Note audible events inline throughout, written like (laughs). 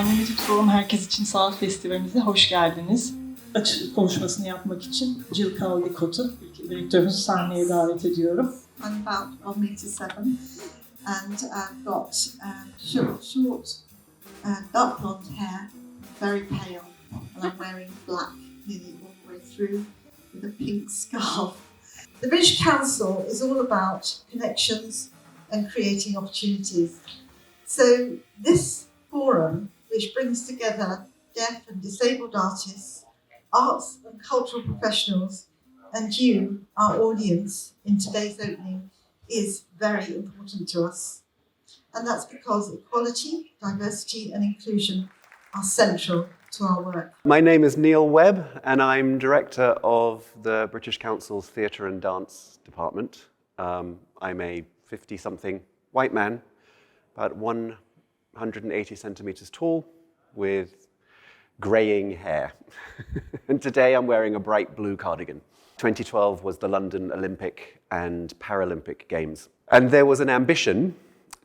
Unlimited Forum Herkes İçin Sanat Festivalimize hoş geldiniz. Açık konuşmasını yapmak için Jill Cowley-Cott'u, direktörümüzü sahneye davet ediyorum. I'm about one meter seven, and I've got um, short, short, uh, dark blonde hair, very pale, and I'm wearing black nearly all the way through with a pink scarf. The British Council is all about connections and creating opportunities. So this forum, which brings together deaf and disabled artists, arts and cultural professionals, and you, our audience, in today's opening is very important to us. And that's because equality, diversity, and inclusion are central to our work. My name is Neil Webb, and I'm director of the British Council's Theatre and Dance Department. Um, I'm a 50 something white man, about 180 centimetres tall, with greying hair. (laughs) and today I'm wearing a bright blue cardigan. 2012 was the London Olympic and Paralympic Games. And there was an ambition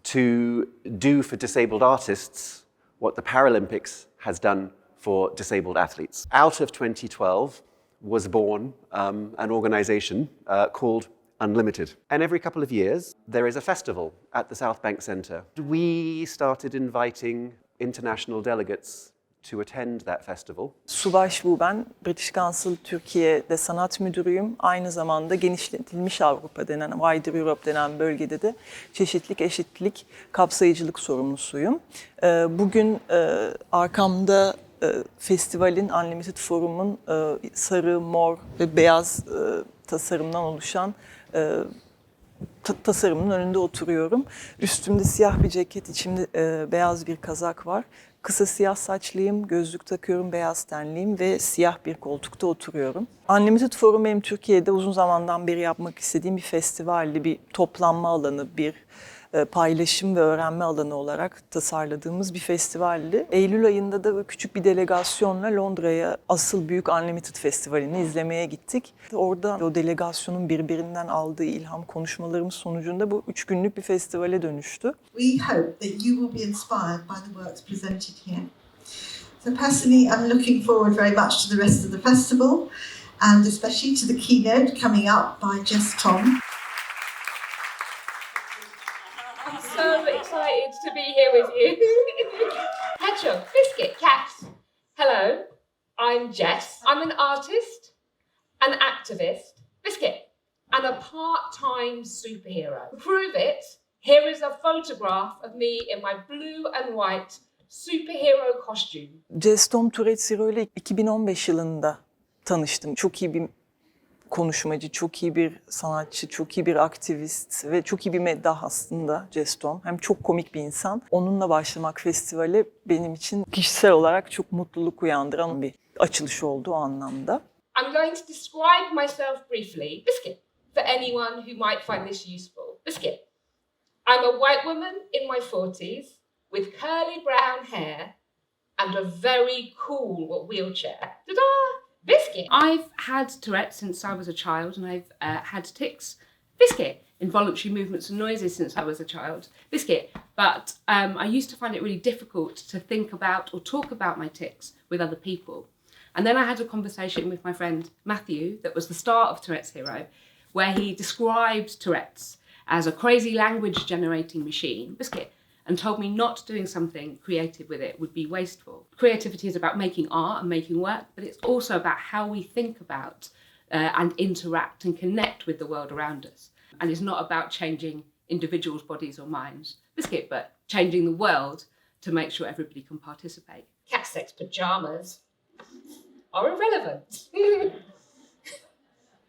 to do for disabled artists what the Paralympics has done for disabled athletes. Out of 2012 was born um, an organization uh, called Unlimited. And every couple of years, there is a festival at the South Bank Centre. We started inviting international delegates to attend that festival. Subaş bu ben. British Council Türkiye'de sanat müdürüyüm. Aynı zamanda genişletilmiş Avrupa denen, Wider Europe denen bölgede de çeşitlilik, eşitlik, kapsayıcılık sorumlusuyum. Ee, Bugün e, arkamda e, festivalin, Unlimited Forum'un e, sarı, mor ve beyaz tasarımdan oluşan e, ta- tasarımın önünde oturuyorum. Üstümde siyah bir ceket, içimde e, beyaz bir kazak var. Kısa siyah saçlıyım, gözlük takıyorum, beyaz tenliyim ve siyah bir koltukta oturuyorum. Unlimited Forum benim Türkiye'de uzun zamandan beri yapmak istediğim bir festivaldi, bir toplanma alanı, bir paylaşım ve öğrenme alanı olarak tasarladığımız bir festivaldi. Eylül ayında da küçük bir delegasyonla Londra'ya asıl büyük Unlimited Festivali'ni izlemeye gittik. Orada o delegasyonun birbirinden aldığı ilham konuşmalarımız sonucunda bu üç günlük bir festivale dönüştü. We hope that you will be inspired by the works presented here. So personally, I'm looking forward very much to the rest of the festival and especially to the keynote coming up by Jess Tom. Excited to be here with you. (laughs) Hedgehog, biscuit, cat. Hello, I'm Jess. I'm an artist, an activist, biscuit, and a part-time superhero. To prove it, here is a photograph of me in my blue and white superhero costume. Jess Tom Tourette Zero ile 2015 yılında tanıştım. Çok iyi bir konuşmacı, çok iyi bir sanatçı, çok iyi bir aktivist ve çok iyi bir meddah aslında Jess Tom. Hem çok komik bir insan. Onunla başlamak festivale benim için kişisel olarak çok mutluluk uyandıran bir açılış oldu o anlamda. I'm going to describe myself briefly, biscuit, for anyone who might find this useful. Biscuit. I'm a white woman in my 40s with curly brown hair and a very cool wheelchair. Ta-da! Biscuit. I've had Tourette's since I was a child, and I've uh, had tics, biscuit, involuntary movements and noises since I was a child, biscuit. But um, I used to find it really difficult to think about or talk about my tics with other people. And then I had a conversation with my friend Matthew, that was the start of Tourette's Hero, where he described Tourette's as a crazy language generating machine, biscuit, and told me not doing something creative with it would be wasteful. Creativity is about making art and making work, but it's also about how we think about uh, and interact and connect with the world around us. And it's not about changing individuals' bodies or minds, biscuit, but changing the world to make sure everybody can participate. Cat sex pajamas are irrelevant. (laughs)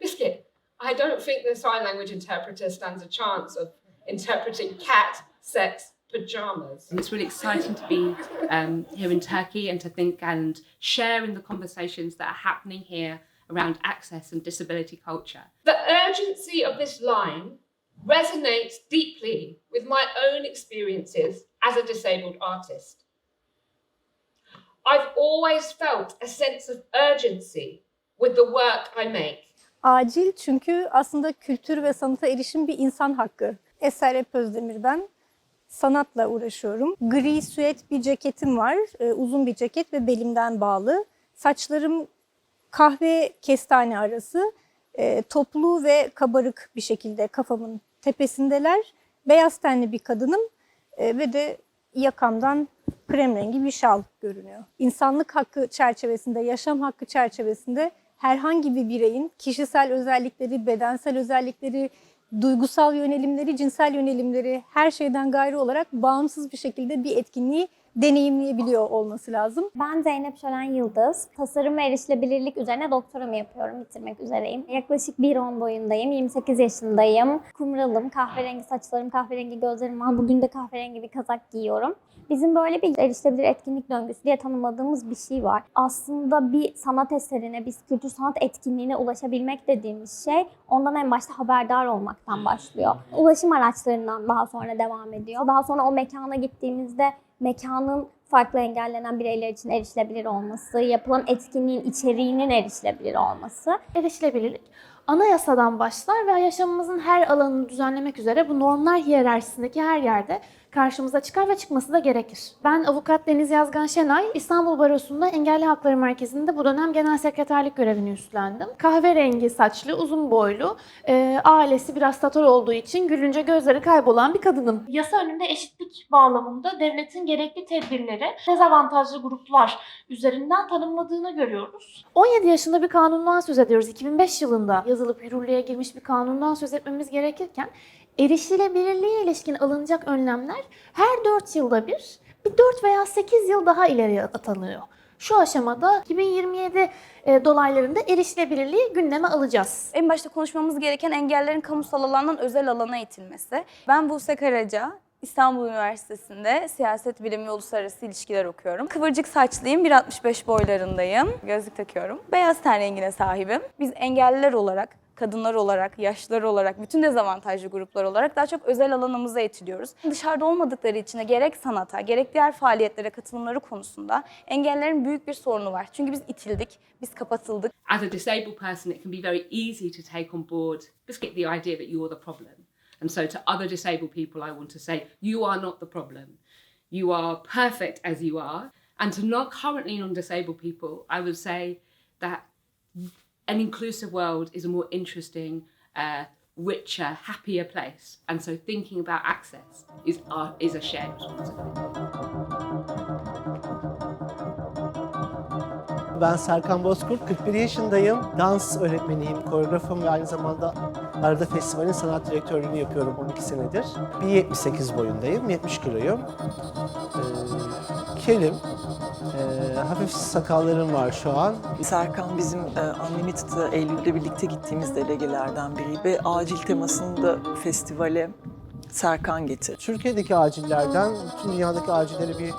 Biscuit. I don't think the sign language interpreter stands a chance of interpreting cat sex pajamas. And it's really exciting to be um, here in Turkey and to think and share in the conversations that are happening here around access and disability culture. The urgency of this line resonates deeply with my own experiences as a disabled artist. I've always felt a sense of urgency with the work I make. Acil çünkü aslında kültür ve sanata erişim bir insan hakkı. Eser Ep Özdemir ben. Sanatla uğraşıyorum. Gri süet bir ceketim var. Ee, uzun bir ceket ve belimden bağlı. Saçlarım kahve kestane arası. Ee, toplu ve kabarık bir şekilde kafamın tepesindeler. Beyaz tenli bir kadınım Ee, ve de yakamdan krem rengi bir şal görünüyor. İnsanlık hakkı çerçevesinde, yaşam hakkı çerçevesinde herhangi bir bireyin kişisel özellikleri, bedensel özellikleri, duygusal yönelimleri, cinsel yönelimleri her şeyden gayrı olarak bağımsız bir şekilde bir etkinliği deneyimleyebiliyor olması lazım. Ben Zeynep Şölen Yıldız. Tasarım ve erişilebilirlik üzerine doktoramı yapıyorum. Bitirmek üzereyim. Yaklaşık 1.10 boyundayım. 28 yaşındayım. Kumralım. Kahverengi saçlarım, kahverengi gözlerim var. Bugün de kahverengi bir kazak giyiyorum. Bizim böyle bir erişilebilir etkinlik döngüsü diye tanımladığımız bir şey var. Aslında bir sanat eserine, bir kültür sanat etkinliğine ulaşabilmek dediğimiz şey ondan en başta haberdar olmaktan başlıyor. Ulaşım araçlarından daha sonra devam ediyor. Daha sonra o mekana gittiğimizde mekanın farklı engellenen bireyler için erişilebilir olması, yapılan etkinliğin içeriğinin erişilebilir olması. Erişilebilirlik anayasadan başlar ve yaşamımızın her alanını düzenlemek üzere bu normlar hiyerarşisindeki her yerde karşımıza çıkar ve çıkması da gerekir. Ben avukat Deniz Yazgan Şenay, İstanbul Barosu'nda Engelli Hakları Merkezi'nde bu dönem genel sekreterlik görevini üstlendim. Kahverengi saçlı, uzun boylu, e, ailesi biraz tatar olduğu için gülünce gözleri kaybolan bir kadınım. Yasa önünde eşitlik bağlamında devletin gerekli tedbirleri dezavantajlı gruplar üzerinden tanımladığını görüyoruz. 17 yaşında bir kanundan söz ediyoruz. 2005 yılında yazılıp yürürlüğe girmiş bir kanundan söz etmemiz gerekirken erişilebilirliğe ilişkin alınacak önlemler her 4 yılda bir, bir 4 veya 8 yıl daha ileriye atanıyor. Şu aşamada 2027 e, dolaylarında erişilebilirliği gündeme alacağız. En başta konuşmamız gereken engellerin kamusal alandan özel alana itilmesi. Ben Buse Karaca, İstanbul Üniversitesi'nde siyaset bilimi ve uluslararası ilişkiler okuyorum. Kıvırcık saçlıyım, 1.65 boylarındayım, gözlük takıyorum. Beyaz ten rengine sahibim. Biz engelliler olarak kadınlar olarak, yaşlılar olarak, bütün dezavantajlı gruplar olarak daha çok özel alanımıza itiliyoruz. Dışarıda olmadıkları için de gerek sanata, gerek diğer faaliyetlere katılımları konusunda engellerin büyük bir sorunu var. Çünkü biz itildik, biz kapatıldık. As a disabled person, it can be very easy to take on board just get the idea that you're the problem. And so, to other disabled people, I want to say, you are not the problem. You are perfect as you are. And to not currently non disabled people, I would say that an inclusive world is a more interesting, uh, richer, happier place. And so, thinking about access is, uh, is a shared responsibility. Ben Serkan Bozkurt, 41 yaşındayım. Dans öğretmeniyim, koreografım ve aynı zamanda Arada Festival'in sanat direktörlüğünü yapıyorum 12 senedir. 1.78 boyundayım, 70 kiloyum. Ee, kelim, ee, hafif sakallarım var şu an. Serkan bizim e, Unlimited'a Eylül'de birlikte gittiğimiz delegelerden biri ve acil temasını da festivale Serkan getirdi. Türkiye'deki acillerden bütün dünyadaki acillere bir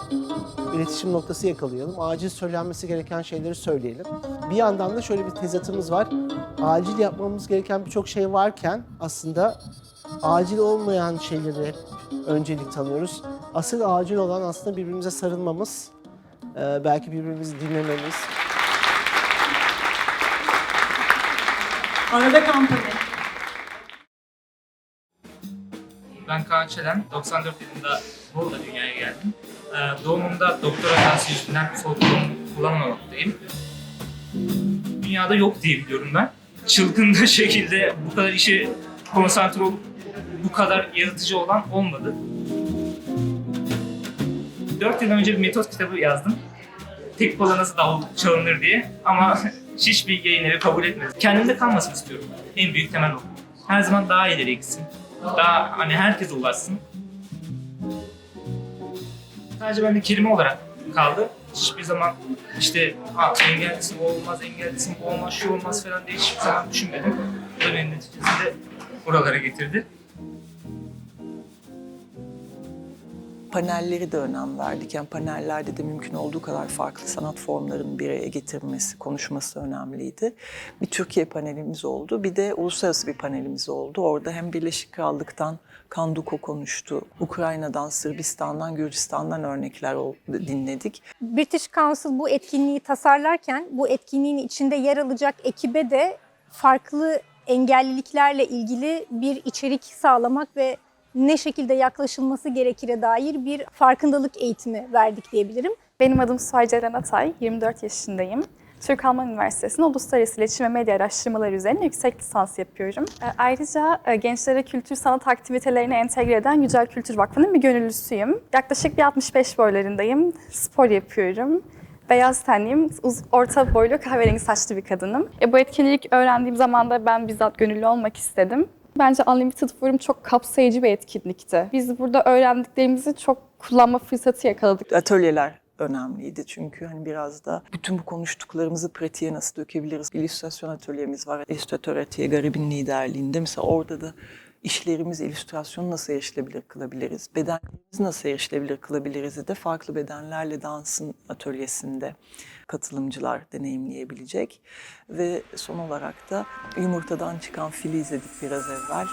iletişim noktası yakalayalım. Acil söylenmesi gereken şeyleri söyleyelim. Bir yandan da şöyle bir tezatımız var. Acil yapmamız gereken birçok şey varken aslında acil olmayan şeyleri öncelik tanıyoruz. Asıl acil olan aslında birbirimize sarılmamız, e, belki birbirimizi dinlememiz. Arada kampanya. Ben Kaan Çelen, 94 yılında Bolu'da dünyaya geldim. Ee, doğumumda doktor hatası yüzünden sol kolumu kullanamamaktayım. Dünyada yok diye biliyorum ben. Çılgın bir (laughs) şekilde bu kadar işe konsantre olup bu kadar yaratıcı olan olmadı. 4 yıl önce bir metot kitabı yazdım. Tek kola nasıl davul çalınır diye ama (laughs) hiçbir yayın evi kabul etmedi. Kendimde kalmasını istiyorum. En büyük temel o. Her zaman daha ileriye gitsin. Daha hani herkes ulaşsın. Sadece bende kelime olarak kaldı. Hiçbir zaman işte engellisin o olmaz, engellisin bu olmaz, şu olmaz falan diye hiçbir zaman düşünmedim. Bu da beni neticesinde buralara getirdi. Panelleri de önem verdik. Yani panellerde de mümkün olduğu kadar farklı sanat formlarının bir araya getirilmesi, konuşması önemliydi. Bir Türkiye panelimiz oldu, bir de uluslararası bir panelimiz oldu. Orada hem Birleşik Krallık'tan Kanduko konuştu, Ukrayna'dan, Sırbistan'dan, Gürcistan'dan örnekler dinledik. British Council bu etkinliği tasarlarken bu etkinliğin içinde yer alacak ekibe de farklı engelliliklerle ilgili bir içerik sağlamak ve ne şekilde yaklaşılması gerekire dair bir farkındalık eğitimi verdik diyebilirim. Benim adım Suay Ceren Atay, 24 yaşındayım. Türk Alman Üniversitesi'nde Uluslararası İletişim ve Medya Araştırmaları üzerine yüksek lisans yapıyorum. E, Ayrıca e, gençlere kültür sanat aktivitelerini entegre eden Yücel Kültür Vakfı'nın bir gönüllüsüyüm. Yaklaşık bir 65 boylarındayım, spor yapıyorum. Beyaz tenliyim, orta boylu kahverengi saçlı bir kadınım. E, bu etkinliği ilk öğrendiğim zaman da ben bizzat gönüllü olmak istedim. Bence Unlimited Forum çok kapsayıcı bir etkinlikti. Biz burada öğrendiklerimizi çok kullanma fırsatı yakaladık. Atölyeler önemliydi çünkü hani biraz da bütün bu konuştuklarımızı pratiğe nasıl dökebiliriz? İllüstrasyon atölyemiz var. İllüstratör Atiye Garib'in liderliğinde. Mesela orada da işlerimiz, illüstrasyonu nasıl erişilebilir kılabiliriz? Bedenlerimizi nasıl erişilebilir kılabiliriz de farklı bedenlerle dansın atölyesinde katılımcılar deneyimleyebilecek. Ve son olarak da yumurtadan çıkan fili izledik biraz evvel.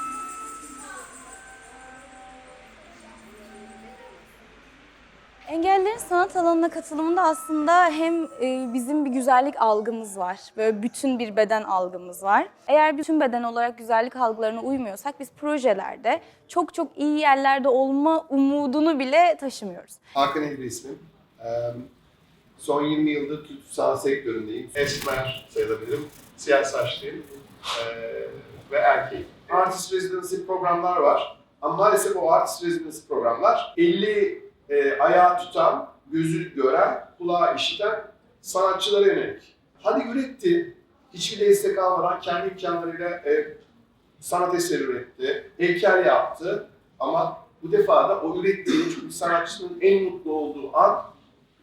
Sanat alanına katılımında aslında hem e, bizim bir güzellik algımız var. Böyle bütün bir beden algımız var. Eğer bütün beden olarak güzellik algılarına uymuyorsak biz projelerde çok çok iyi yerlerde olma umudunu bile taşımıyoruz. Hakan Evri ismim. Son 20 yıldır kültür sanat sektöründeyim. Esmer sayılabilirim. Siyah saçlıyım. Ve erkeğim. Artist residency programlar var. Ama maalesef o artist residency programlar 50 e, ayağı tutan, gözü gören, kulağı işiten sanatçılara yönelik. Hadi üretti. Hiçbir destek almadan kendi imkanlarıyla e, sanat eseri üretti. Heykel yaptı. Ama bu defa da o ürettiği çünkü sanatçının en mutlu olduğu an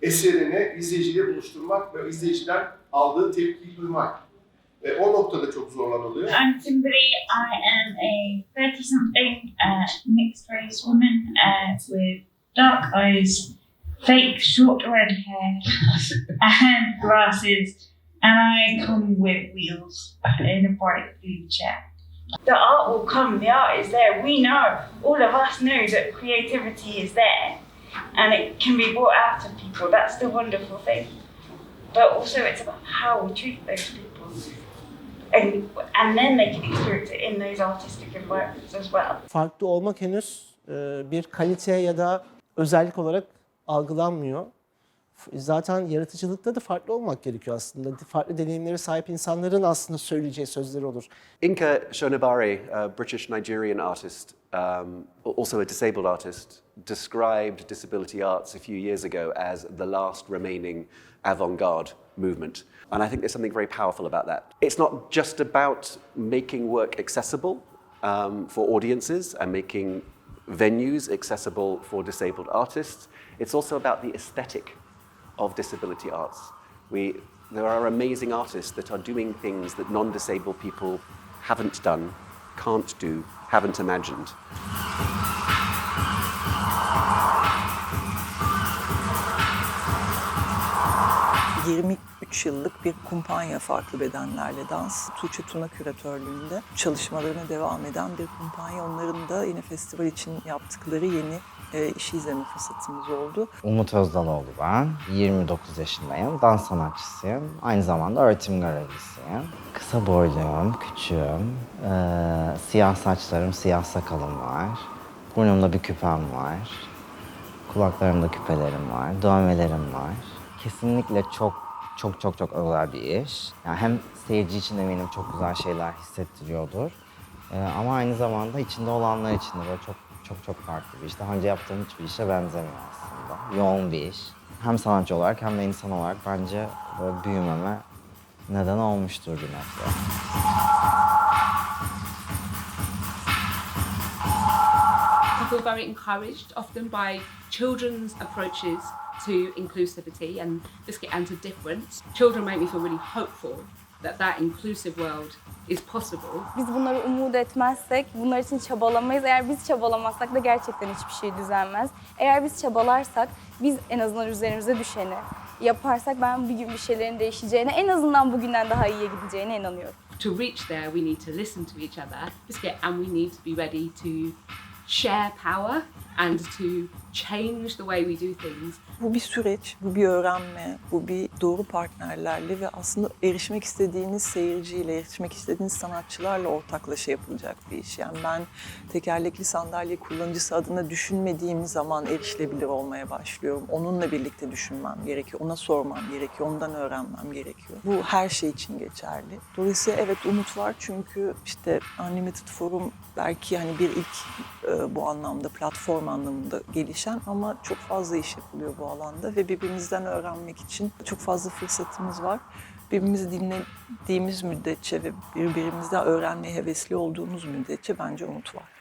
eserini izleyiciyle buluşturmak ve izleyiciden aldığı tepkiyi duymak. Ve o noktada çok zorlanılıyor. I'm Kimberly. I am a 30 something uh, mixed race woman uh, with dark eyes, fake short red hair, (laughs) and glasses. And I come with wheels in a bright blue chair. The art will come, the art is there. We know, all of us know that creativity is there and it can be brought out of people. That's the wonderful thing. But also, it's about how we treat those people and and then they can experience it in those artistic environments as well. Farklı olmak henüz e, bir kalite ya da özellik olarak algılanmıyor. Zaten yaratıcılıkta da farklı olmak gerekiyor aslında. Farklı deneyimlere sahip insanların aslında söyleyeceği sözleri olur. Inka Shonibari, a British Nigerian artist, um, also a disabled artist, described disability arts a few years ago as the last remaining avant garde movement. And I think there's something very powerful about that. It's not just about making work accessible um, for audiences and making venues accessible for disabled artists, it's also about the aesthetic of disability arts. We, there are amazing artists that are doing things that non disabled people haven't done, can't do, haven't imagined. Hı. 23 yıllık bir kumpanya farklı bedenlerle dans. Tuğçe Tuna küratörlüğünde çalışmalarına devam eden bir kumpanya. Onların da yine festival için yaptıkları yeni e, işi izleme fırsatımız oldu. Umut Özdaloğlu ben. 29 yaşındayım. Dans sanatçısıyım. Aynı zamanda öğretim görevlisiyim. Kısa boyluyum, küçüğüm. Ee, siyah saçlarım, siyah sakalım var. Burnumda bir küpem var. Kulaklarımda küpelerim var. Dövmelerim var. Kesinlikle çok çok çok çok özel bir iş. Yani hem seyirci için eminim çok güzel şeyler hissettiriyordur. Ee, ama aynı zamanda içinde olanlar için de böyle çok çok çok farklı bir iş. Daha önce yaptığım hiçbir işe benzemiyor aslında. Yoğun bir iş. Hem sanatçı olarak hem de insan olarak bence böyle büyümeme neden olmuştur bir nebze. I feel very encouraged often by children's approaches to inclusivity and biscuit and to difference. Children make me feel really hopeful that that inclusive world is possible. Biz bunları umut etmezsek, bunlar için çabalamayız. Eğer biz çabalamazsak da gerçekten hiçbir şey düzelmez. Eğer biz çabalarsak, biz en azından üzerimize düşeni yaparsak ben bir gün bir şeylerin değişeceğine, en azından bugünden daha iyiye gideceğine inanıyorum. To reach there, we need to listen to each other, biscuit, and we need to be ready to share power and to change the way we do things Bu bir süreç, bu bir öğrenme, bu bir doğru partnerlerle ve aslında erişmek istediğiniz seyirciyle, erişmek istediğiniz sanatçılarla ortaklaşa yapılacak bir iş. Yani ben tekerlekli sandalye kullanıcısı adına düşünmediğim zaman erişilebilir olmaya başlıyorum. Onunla birlikte düşünmem gerekiyor, ona sormam gerekiyor, ondan öğrenmem gerekiyor. Bu her şey için geçerli. Dolayısıyla evet umut var çünkü işte Unlimited Forum belki hani bir ilk e, bu anlamda platform anlamında gelişen ama çok fazla iş yapılıyor bu alanda ve birbirimizden öğrenmek için çok fazla fırsatımız var. Birbirimizi dinlediğimiz müddetçe ve birbirimizden öğrenmeye hevesli olduğumuz müddetçe bence umut var.